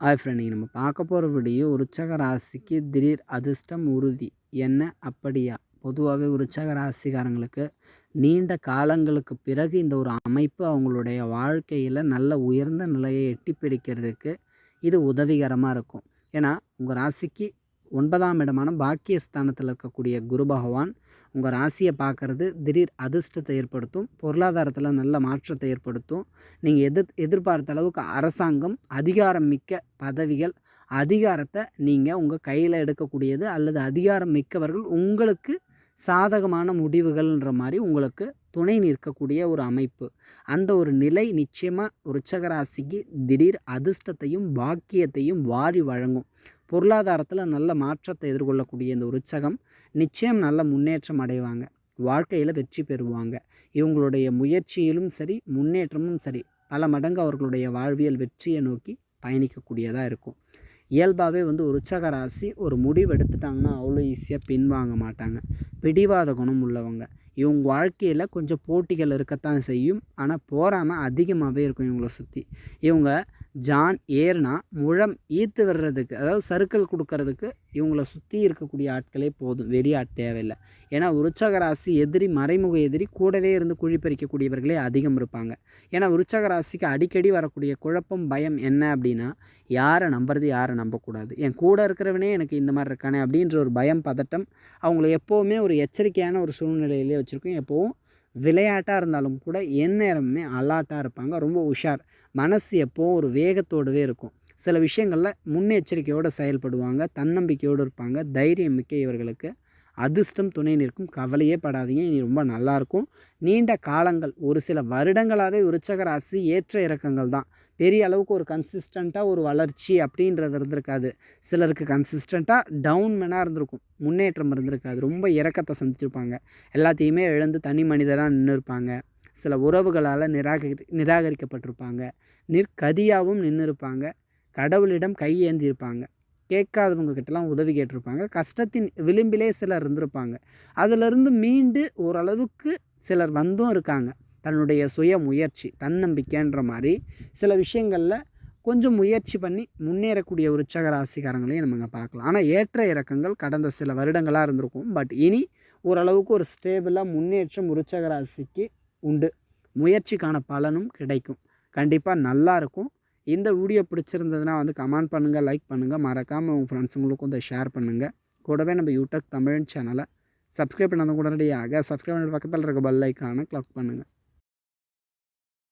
Hi friend நம்ம பார்க்க போகிற வீடியோ உற்சக ராசிக்கு திடீர் அதிர்ஷ்டம் உறுதி. என்ன? அப்படியா? பொதுவாகவே உற்சக ராசிக்காரங்களுக்கு நீண்ட காலங்களுக்கு பிறகு இந்த ஒரு அமைப்பு அவங்களுடைய வாழ்க்கையில் நல்ல உயர்ந்த நிலையை எட்டி பிடிக்கிறதுக்கு இது உதவிகரமாக இருக்கும். ஏன்னா உங்கள் ராசிக்கு ஒன்பதாம் இடமான பாக்கியஸ்தானத்தில் இருக்கக்கூடிய குரு பகவான் உங்கள் ராசியை பார்க்குறது திடீர் அதிர்ஷ்டத்தை ஏற்படுத்தும் பொருளாதாரத்தில் நல்ல மாற்றத்தை ஏற்படுத்தும். நீங்கள் எதிர் எதிர்பார்த்த அளவுக்கு அரசாங்கம் அதிகாரம் மிக்க பதவிகள் அதிகாரத்தை நீங்கள் உங்கள் கையில் எடுக்கக்கூடியது அல்லது அதிகாரம் மிக்கவர்கள் உங்களுக்கு சாதகமான முடிவுகள்ன்ற மாதிரி உங்களுக்கு துணை நிற்கக்கூடிய ஒரு அமைப்பு. அந்த ஒரு நிலை நிச்சயமாக உச்சகராசிக்கு திடீர் அதிர்ஷ்டத்தையும் பாக்கியத்தையும் வாரி வழங்கும். பொருளாதாரத்தில் நல்ல மாற்றத்தை எதிர்கொள்ளக்கூடிய இந்த உற்சகம் நிச்சயம் நல்ல முன்னேற்றம் அடைவாங்க. வாழ்க்கையில் வெற்றி பெறுவாங்க. இவங்களுடைய முயற்சியிலும் சரி முன்னேற்றமும் சரி பல மடங்கு அவர்களுடைய வாழ்வியல் வெற்றியை நோக்கி பயணிக்கக்கூடியதாக இருக்கும். இயல்பாகவே வந்து உற்சக ராசி ஒரு முடிவு எடுத்துட்டாங்கன்னா அவ்வளோ ஈஸியாக பின்வாங்க மாட்டாங்க. பிடிவாத குணம் உள்ளவங்க. இவங்க வாழ்க்கையில் கொஞ்சம் போட்டிகள் இருக்கத்தான் செய்யும். ஆனால் போகாமல் அதிகமாகவே இருக்கும் இவங்கள சுற்றி இவங்க ஜான் ஏர்னா முழம் ஈர்த்து வர்றதுக்கு அதாவது சர்க்கிள் கொடுக்கறதுக்கு இவங்களை சுற்றி இருக்கக்கூடிய ஆட்களே போதும். வெளியாட் தேவையில்லை. ஏன்னா உருச்சகராசி எதிரி மறைமுக எதிரி கூடவே இருந்து குழி பறிக்கக்கூடியவர்களே அதிகம் இருப்பாங்க. ஏன்னா உருச்சகராசிக்கு அடிக்கடி வரக்கூடிய குழப்பம் பயம் என்ன அப்படின்னா யாரை நம்புறது யாரை நம்பக்கூடாது. என் கூட இருக்கிறவனே எனக்கு இந்த மாதிரி இருக்கானே அப்படின்ற ஒரு பயம் பதட்டம் அவங்கள எப்போவுமே ஒரு எச்சரிக்கையான ஒரு சூழ்நிலையிலே வச்சுருக்கோம். எப்போவும் விளையாட்டாக இருந்தாலும் கூட எந்நேரமுமே அலாட்டாக இருப்பாங்க. ரொம்ப உஷார். மனசு எப்போவும் ஒரு வேகத்தோடவே இருக்கும். சில விஷயங்களில் முன்னெச்சரிக்கையோடு செயல்படுவாங்க. தன்னம்பிக்கையோடு இருப்பாங்க. தைரியம் மிக்க இவர்களுக்கு. அதிர்ஷ்டம் துணை நிற்கும். கவலையே படாதீங்க. இனி ரொம்ப நல்லாயிருக்கும். நீண்ட காலங்கள் ஒரு சில வருடங்களாகவே விருச்சக ராசி ஏற்ற இறக்கங்கள் தான். பெரிய அளவுக்கு ஒரு கன்சிஸ்டண்ட்டாக ஒரு வளர்ச்சி அப்படின்றது இருந்திருக்காது. சிலருக்கு கன்சிஸ்டண்ட்டாக டவுன் மேனாக இருந்திருக்கும். முன்னேற்றம் இருந்திருக்காது. ரொம்ப இறக்கத்தை சந்திச்சிருப்பாங்க. எல்லாத்தையுமே இழந்து தனி மனிதராக நின்று இருப்பாங்க. சில உறவுகளால் நிராகரி நிராகரிக்கப்பட்டிருப்பாங்க. நிற்கதியாகவும் நின்று இருப்பாங்க. கடவுளிடம் கையேந்தியிருப்பாங்க கேட்காதவங்க கிட்டலாம் உதவி கேட்டிருப்பாங்க. கஷ்டத்தின் விளிம்பிலே சிலர் இருந்திருப்பாங்க. அதிலிருந்து மீண்டு ஓரளவுக்கு சிலர் வந்தும் இருக்காங்க. தன்னுடைய சுய முயற்சி தன்னம்பிக்கைன்ற மாதிரி சில விஷயங்களில் கொஞ்சம் முயற்சி பண்ணி முன்னேறக்கூடிய உற்சக ராசிக்காரங்களையும் நம்ம இங்கே பார்க்கலாம். ஆனால் ஏற்ற இறக்கங்கள் கடந்த சில வருடங்களாக இருந்திருக்கும். பட் இனி ஓரளவுக்கு ஒரு ஸ்டேபிளாக முன்னேற்றம் உற்சக ராசிக்கு உண்டு. முயற்சிக்கான பலனும் கிடைக்கும். கண்டிப்பாக நல்லாயிருக்கும் இந்த வீடியோ பிடிச்சிருந்ததுன்னா வந்து கமெண்ட் பண்ணுங்கள் லைக் பண்ணுங்கள் மறக்காமல் உங்கள் ஃப்ரெண்ட்ஸுங்களுக்கும் இதை ஷேர் பண்ணுங்கள் கூடவே நம்ம யூடியூப் தமிழ் சேனலை சப்ஸ்கிரைப் பண்ணாத உடனடியாக சப்ஸ்கிரைப் பண்ண பக்கத்தில் இருக்க பெல் ஐக்கானை கிளிக் பண்ணுங்கள்